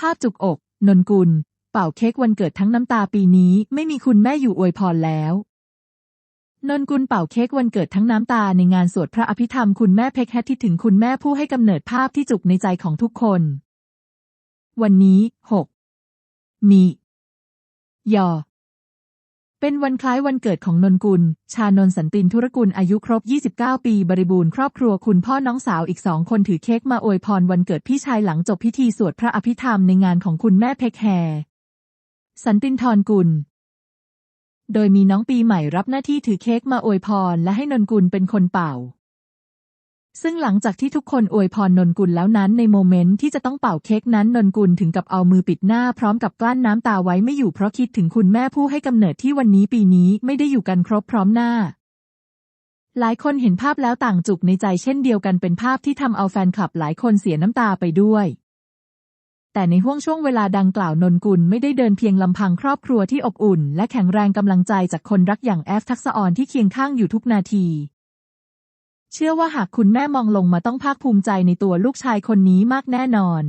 ภาพจุกอก นนกุล เป่าเค้กวันเกิดทั้งน้ำตาปีนี้ ไม่มีคุณแม่อยู่อวยพรแล้ว นนกุลเป่าเค้กวันเกิดทั้งน้ำตาในงานสวดพระอภิธรรมคุณแม่เพคแฮทที่ถึงคุณแม่ผู้ให้กำเนิดภาพที่จุกในใจของทุกคน วันนี้หกมี ยอ เป็นวันคล้ายวันเกิดของนนกุล ชานนสันตินธุรกุลอายุครบ 29 ปีบริบูรณ์ครอบครัวคุณพ่อน้องสาวอีกสองคนถือเค้กมาอวยพรวันเกิดพี่ชายหลังจบพิธีสวดพระอภิธรรมในงานของคุณแม่เพคแฮสันตินทรกุล โดยมีน้องปีใหม่รับหน้าที่ถือเค้กมาอวยพรและให้นนกุลเป็นคนเป่า ซึ่งหลังจากที่ทุกคนอวยพรนนกุลแล้วนั้นในโมเมนต์ที่จะต้องเป่าเค้กนั้นนนกุลถึงกับเอามือปิดหน้าพร้อมกับกลั้นน้ำตาไว้ไม่อยู่เพราะคิดถึงคุณแม่ผู้ให้กำเนิดที่วันนี้ปีนี้ไม่ได้อยู่กันครบพร้อมหน้า หลายคนเห็นภาพแล้วต่างจุกในใจเช่นเดียวกันเป็นภาพที่ทำเอาแฟนคลับหลายคนเสียน้ำตาไปด้วยแต่ในห่วงช่วงเวลาดังกล่าวนนกุลไม่ได้เดินเพียงลำพังครอบครัวที่อบอุ่น และแข็งแรงกำลังใจจากคนรักอย่างแอฟทักษออนที่เคียงข้างอยู่ทุกนาที เชื่อว่าหากคุณแม่มองลงมาต้องภาคภูมิใจในตัวลูกชายคนนี้มากแน่นอน